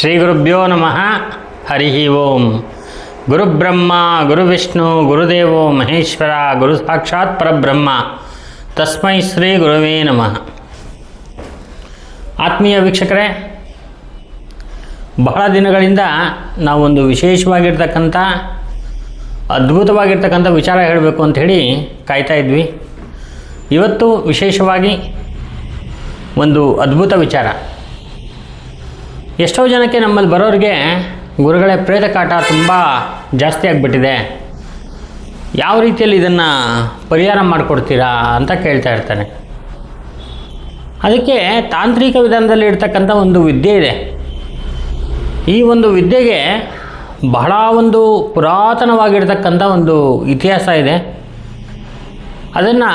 ಶ್ರೀ ಗುರುಭ್ಯೋ ನಮಃ. ಹರಿ ಓಂ. ಗುರುಬ್ರಹ್ಮ, ಗುರುವಿಷ್ಣು, ಗುರುದೇವೋ ಮಹೇಶ್ವರ, ಗುರು ಸಾಕ್ಷಾತ್ ಪರಬ್ರಹ್ಮ. ತಸ್ಮೈ ಶ್ರೀ ಗುರುವೇ ನಮಃ. ಆತ್ಮೀಯ ವೀಕ್ಷಕರೇ, ಬಹಳ ದಿನಗಳಿಂದ ನಾವೊಂದು ವಿಶೇಷವಾಗಿರ್ತಕ್ಕಂಥ, ಅದ್ಭುತವಾಗಿರ್ತಕ್ಕಂಥ ವಿಚಾರ ಹೇಳಬೇಕು ಅಂತ ಹೇಳಿ ಕಾಯ್ತಾ ಇದ್ವಿ. ಇವತ್ತು ವಿಶೇಷವಾಗಿ ಒಂದು ಅದ್ಭುತ ವಿಚಾರ. ಎಷ್ಟೋ ಜನಕ್ಕೆ ನಮ್ಮಲ್ಲಿ ಬರೋರಿಗೆ ಗುರುಗಳೇ ಪ್ರೇತ ಕಾಟ ತುಂಬ ಜಾಸ್ತಿ ಆಗಿಬಿಟ್ಟಿದೆ. ಯಾವ ರೀತಿಯಲ್ಲಿ ಇದನ್ನು ಪರಿಹಾರ ಮಾಡಿಕೊಡ್ತೀರಾ ಅಂತ ಕೇಳ್ತಾ ಇರ್ತಾನೆ. ಅದಕ್ಕೆ ತಾಂತ್ರಿಕ ವಿಧಾನದಲ್ಲಿ ಇರ್ತಕ್ಕಂಥ ಒಂದು ವಿದ್ಯೆ ಇದೆ. ಈ ಒಂದು ವಿದ್ಯೆಗೆ ಬಹಳ ಒಂದು ಪುರಾತನವಾಗಿರ್ತಕ್ಕಂಥ ಒಂದು ಇತಿಹಾಸ ಇದೆ. ಅದನ್ನು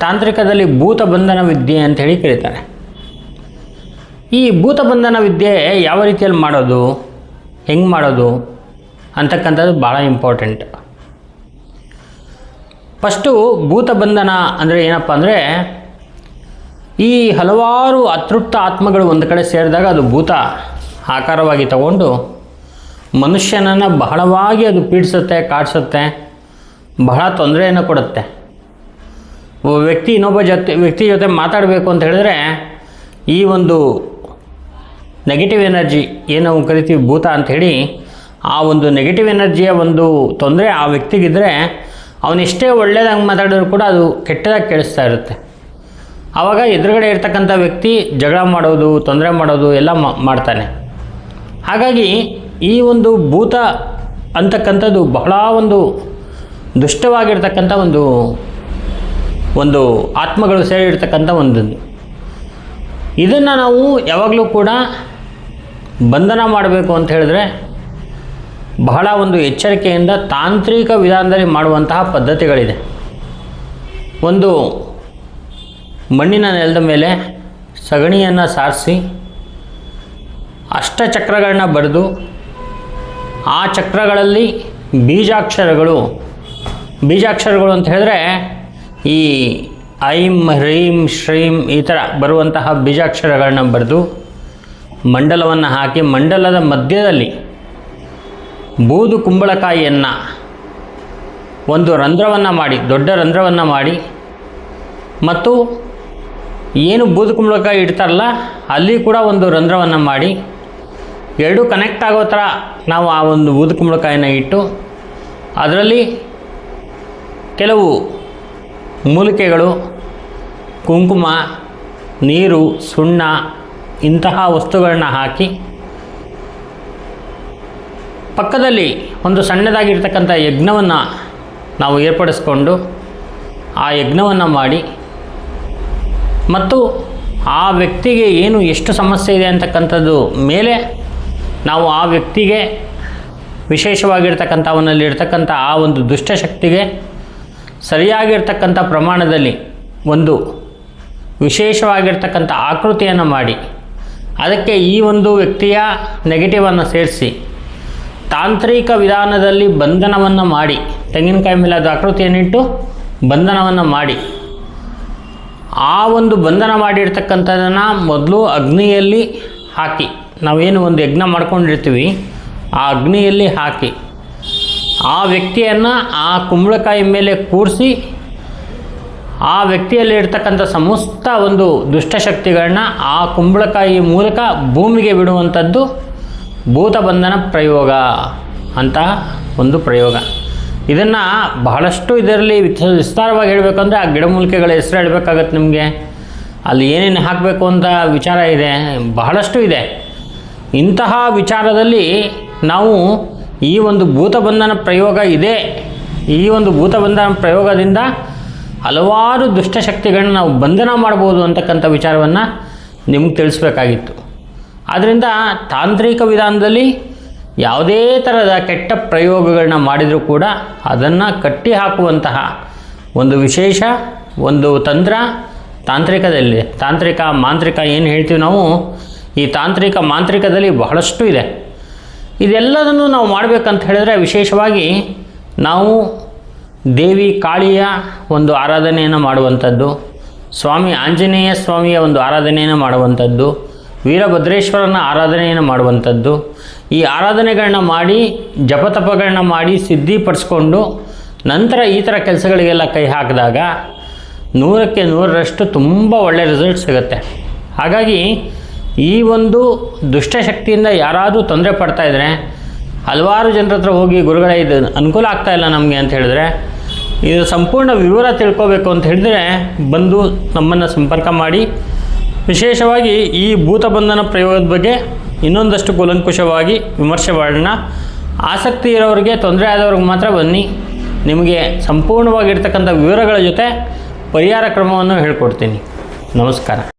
ತಾಂತ್ರಿಕದಲ್ಲಿ ಭೂತ ಬಂಧನ ವಿದ್ಯೆ ಅಂತ ಹೇಳಿ ಕರೀತಾರೆ. ಈ ಭೂತ ಬಂಧನ ವಿದ್ಯೆ ಯಾವ ರೀತಿಯಲ್ಲಿ ಮಾಡೋದು? ಹೆಂಗೆ ಮಾಡೋದು? ಅಂತಕ್ಕಂಥದ್ದು ಭಾಳ ಇಂಪಾರ್ಟೆಂಟ್. ಫಸ್ಟು ಭೂತ ಬಂಧನ ಅಂದರೆ ಏನಪ್ಪ ಅಂದರೆ, ಈ ಹಲವಾರು ಅತೃಪ್ತ ಆತ್ಮಗಳು ಒಂದು ಕಡೆ ಸೇರಿದಾಗ ಅದು ಭೂತ ಆಕಾರವಾಗಿ ತಗೊಂಡು ಮನುಷ್ಯನನ್ನು ಬಹಳವಾಗಿ ಅದು ಪೀಡಿಸುತ್ತೆ, ಕಾಡಿಸುತ್ತೆ, ಬಹಳ ತೊಂದರೆಯನ್ನು ಕೊಡುತ್ತೆ. ವ್ಯಕ್ತಿ ಇನ್ನೊಬ್ಬ ಜೊತೆ ವ್ಯಕ್ತಿ ಜೊತೆ ಮಾತಾಡಬೇಕು ಅಂತ ಹೇಳಿದ್ರೆ ಈ ಒಂದು ನೆಗೆಟಿವ್ ಎನರ್ಜಿ ಏನು ನಾವು ಕರಿತೀವಿ, ಭೂತ ಅಂಥೇಳಿ ಆ ಒಂದು ನೆಗೆಟಿವ್ ಎನರ್ಜಿಯ ಒಂದು ತೊಂದರೆ ಆ ವ್ಯಕ್ತಿಗಿದ್ದರೆ ಅವನೆಷ್ಟೇ ಒಳ್ಳೆಯದಾಗಿ ಮಾತಾಡಿದ್ರು ಕೂಡ ಅದು ಕೆಟ್ಟದಾಗಿ ಕೇಳಿಸ್ತಾ ಇರುತ್ತೆ. ಆವಾಗ ಎದುರುಗಡೆ ಇರ್ತಕ್ಕಂಥ ವ್ಯಕ್ತಿ ಜಗಳ ಮಾಡೋದು, ತೊಂದರೆ ಮಾಡೋದು ಎಲ್ಲ ಮಾಡ್ತಾನೆ. ಹಾಗಾಗಿ ಈ ಒಂದು ಭೂತ ಅಂತಕ್ಕಂಥದ್ದು ಬಹಳ ಒಂದು ದುಷ್ಟವಾಗಿರ್ತಕ್ಕಂಥ ಒಂದು ಒಂದು ಆತ್ಮಗಳು ಸೇರಿರ್ತಕ್ಕಂಥ ಒಂದು. ಇದನ್ನು ನಾವು ಯಾವಾಗಲೂ ಕೂಡ ಬಂಧನ ಮಾಡಬೇಕು ಅಂತ ಹೇಳಿದ್ರೆ ಬಹಳ ಒಂದು ಎಚ್ಚರಿಕೆಯಿಂದ ತಾಂತ್ರಿಕ ವಿಧಾನದಲ್ಲಿ ಮಾಡುವಂತಹ ಪದ್ಧತಿಗಳಿದೆ. ಒಂದು ಮಣ್ಣಿನ ನೆಲದ ಮೇಲೆ ಸಗಣಿಯನ್ನು ಸಾರಿಸಿ, ಅಷ್ಟಚಕ್ರಗಳನ್ನ ಬರೆದು, ಆ ಚಕ್ರಗಳಲ್ಲಿ ಬೀಜಾಕ್ಷರಗಳು ಬೀಜಾಕ್ಷರಗಳು ಅಂತ ಹೇಳಿದ್ರೆ ಈ ಐಂ ಹ್ರೀಂ ಶ್ರೀಂ ಈ ಥರ ಬರುವಂತಹ ಬೀಜಾಕ್ಷರಗಳನ್ನ ಬರೆದು ಮಂಡಲವನ್ನು ಹಾಕಿ ಮಂಡಲದ ಮಧ್ಯದಲ್ಲಿ ಬೂದು ಕುಂಬಳಕಾಯಿಯನ್ನು ಒಂದು ರಂಧ್ರವನ್ನು ಮಾಡಿ, ದೊಡ್ಡ ರಂಧ್ರವನ್ನು ಮಾಡಿ. ಮತ್ತು ಏನು ಬೂದು ಕುಂಬಳಕಾಯಿ ಇಡ್ತಾರಲ್ಲ, ಅಲ್ಲಿ ಕೂಡ ಒಂದು ರಂಧ್ರವನ್ನು ಮಾಡಿ. ಎರಡೂ ಕನೆಕ್ಟ್ ಆಗೋ ಥರ ನಾವು ಆ ಒಂದು ಬೂದು ಕುಂಬಳಕಾಯಿನ ಇಟ್ಟು, ಅದರಲ್ಲಿ ಕೆಲವು ಮೂಲಿಕೆಗಳು, ಕುಂಕುಮ, ನೀರು, ಸುಣ್ಣ ಇಂತಹ ವಸ್ತುಗಳನ್ನ ಹಾಕಿ ಪಕ್ಕದಲ್ಲಿ ಒಂದು ಸಣ್ಣದಾಗಿರ್ತಕ್ಕಂಥ ಯಜ್ಞವನ್ನು ನಾವು ಏರ್ಪಡಿಸ್ಕೊಂಡು ಆ ಯಜ್ಞವನ್ನು ಮಾಡಿ ಮತ್ತು ಆ ವ್ಯಕ್ತಿಗೆ ಏನು ಎಷ್ಟು ಸಮಸ್ಯೆ ಇದೆ ಅಂತಕ್ಕಂಥದ್ದು ಮೇಲೆ ನಾವು ಆ ವ್ಯಕ್ತಿಗೆ ವಿಶೇಷವಾಗಿರ್ತಕ್ಕಂಥ ಅವನಲ್ಲಿರ್ತಕ್ಕಂಥ ಆ ಒಂದು ದುಷ್ಟಶಕ್ತಿಗೆ ಸರಿಯಾಗಿರ್ತಕ್ಕಂಥ ಪ್ರಮಾಣದಲ್ಲಿ ಒಂದು ವಿಶೇಷವಾಗಿರ್ತಕ್ಕಂಥ ಆಕೃತಿಯನ್ನು ಮಾಡಿ ಅದಕ್ಕೆ ಈ ಒಂದು ವ್ಯಕ್ತಿಯ ನೆಗೆಟಿವನ್ನು ಸೇರಿಸಿ. ತಾಂತ್ರಿಕ ವಿಧಾನದಲ್ಲಿ ಬಂಧನವನ್ನು ಮಾಡಿ. ತೆಂಗಿನಕಾಯಿ ಮೇಲೆ ಅದು ಆಕೃತಿಯನ್ನಿಟ್ಟು ಬಂಧನವನ್ನು ಮಾಡಿ. ಆ ಒಂದು ಬಂಧನ ಮಾಡಿರ್ತಕ್ಕಂಥದ್ದನ್ನು ಮೊದಲು ಅಗ್ನಿಯಲ್ಲಿ ಹಾಕಿ. ನಾವೇನು ಒಂದು ಯಜ್ಞ ಮಾಡ್ಕೊಂಡಿರ್ತೀವಿ, ಆ ಅಗ್ನಿಯಲ್ಲಿ ಹಾಕಿ. ಆ ವ್ಯಕ್ತಿಯನ್ನು ಆ ಕುಂಬಳಕಾಯಿ ಮೇಲೆ ಕೂರಿಸಿ ಆ ವ್ಯಕ್ತಿಯಲ್ಲಿ ಇರ್ತಕ್ಕಂಥ ಸಮಸ್ತ ಒಂದು ದುಷ್ಟಶಕ್ತಿಗಳನ್ನ ಆ ಕುಂಬಳಕಾಯಿ ಮೂಲಕ ಭೂಮಿಗೆ ಬಿಡುವಂಥದ್ದು ಭೂತಬಂಧನ ಪ್ರಯೋಗ ಅಂತ ಒಂದು ಪ್ರಯೋಗ. ಇದನ್ನು ಬಹಳಷ್ಟು ಇದರಲ್ಲಿ ವಿಸ್ತಾರವಾಗಿ ಹೇಳಬೇಕಂದ್ರೆ ಆ ಗಿಡಮೂಲಿಕೆಗಳ ಹೆಸರು ಹೇಳಬೇಕಾಗತ್ತೆ ನಿಮಗೆ. ಅಲ್ಲಿ ಏನೇನು ಹಾಕಬೇಕು ಅಂತ ವಿಚಾರ ಇದೆ, ಬಹಳಷ್ಟು ಇದೆ. ಇಂತಹ ವಿಚಾರದಲ್ಲಿ ನಾವು ಈ ಒಂದು ಭೂತಬಂಧನ ಪ್ರಯೋಗ ಇದೆ. ಈ ಒಂದು ಭೂತಬಂಧನ ಪ್ರಯೋಗದಿಂದ ಹಲವಾರು ದುಷ್ಟಶಕ್ತಿಗಳನ್ನ ನಾವು ಬಂಧನ ಮಾಡ್ಬೋದು ಅಂತಕ್ಕಂಥ ವಿಚಾರವನ್ನು ನಿಮ್ಗೆ ತಿಳಿಸ್ಬೇಕಾಗಿತ್ತು. ಆದ್ದರಿಂದ ತಾಂತ್ರಿಕ ವಿಧಾನದಲ್ಲಿ ಯಾವುದೇ ಥರದ ಕೆಟ್ಟ ಪ್ರಯೋಗಗಳನ್ನ ಮಾಡಿದರೂ ಕೂಡ ಅದನ್ನು ಕಟ್ಟಿ ಹಾಕುವಂತಹ ಒಂದು ವಿಶೇಷ, ಒಂದು ತಂತ್ರ ತಾಂತ್ರಿಕದಲ್ಲಿ, ತಾಂತ್ರಿಕ ಮಾಂತ್ರಿಕ ಏನು ಹೇಳ್ತೀವಿ ನಾವು, ಈ ತಾಂತ್ರಿಕ ಮಾಂತ್ರಿಕದಲ್ಲಿ ಬಹಳಷ್ಟು ಇದೆ. ಇದೆಲ್ಲದನ್ನು ನಾವು ಮಾಡಬೇಕಂತ ಹೇಳಿದ್ರೆ ವಿಶೇಷವಾಗಿ ನಾವು ದೇವಿ ಕಾಳಿಯ ಒಂದು ಆರಾಧನೆಯನ್ನು ಮಾಡುವಂಥದ್ದು, ಸ್ವಾಮಿ ಆಂಜನೇಯ ಸ್ವಾಮಿಯ ಒಂದು ಆರಾಧನೆಯನ್ನು ಮಾಡುವಂಥದ್ದು, ವೀರಭದ್ರೇಶ್ವರನ ಆರಾಧನೆಯನ್ನು ಮಾಡುವಂಥದ್ದು. ಈ ಆರಾಧನೆಗಳನ್ನ ಮಾಡಿ, ಜಪತಪಗಳನ್ನ ಮಾಡಿ ಸಿದ್ಧಿಪಡಿಸ್ಕೊಂಡು ನಂತರ ಈ ಥರ ಕೆಲಸಗಳಿಗೆಲ್ಲ ಕೈ ಹಾಕಿದಾಗ ನೂರಕ್ಕೆ ನೂರರಷ್ಟು ತುಂಬ ಒಳ್ಳೆಯ ರಿಸಲ್ಟ್ ಸಿಗುತ್ತೆ. ಹಾಗಾಗಿ ಈ ಒಂದು ದುಷ್ಟಶಕ್ತಿಯಿಂದ ಯಾರಾದರೂ ತೊಂದರೆ ಪಡ್ತಾ ಇದ್ದರೆ ಹಲವಾರು ಜನರ ಹತ್ರ ಹೋಗಿ ಗುರುಗಳೇ ಇದು ಅನುಕೂಲ ಆಗ್ತಾಯಿಲ್ಲ ನಮಗೆ ಅಂತ ಹೇಳಿದ್ರೆ ಇದು ಸಂಪೂರ್ಣ ವಿವರ ತಿಳ್ಕೋಬೇಕು ಅಂತ ಹೇಳಿದರೆ ಬಂದು ನಮ್ಮನ್ನು ಸಂಪರ್ಕ ಮಾಡಿ. ವಿಶೇಷವಾಗಿ ಈ ಭೂತಬಂಧನ ಪ್ರಯೋಗದ ಬಗ್ಗೆ ಇನ್ನೊಂದಷ್ಟು ಕೂಲಂಕುಷವಾಗಿ ವಿಮರ್ಶೆ ಮಾಡೋಣ. ಆಸಕ್ತಿ ಇರೋರಿಗೆ, ತೊಂದರೆ ಆದವ್ರಿಗೆ ಮಾತ್ರ ಬನ್ನಿ. ನಿಮಗೆ ಸಂಪೂರ್ಣವಾಗಿರ್ತಕ್ಕಂಥ ವಿವರಗಳ ಜೊತೆ ಪರಿಹಾರ ಕ್ರಮವನ್ನು ಹೇಳ್ಕೊಡ್ತೀನಿ. ನಮಸ್ಕಾರ.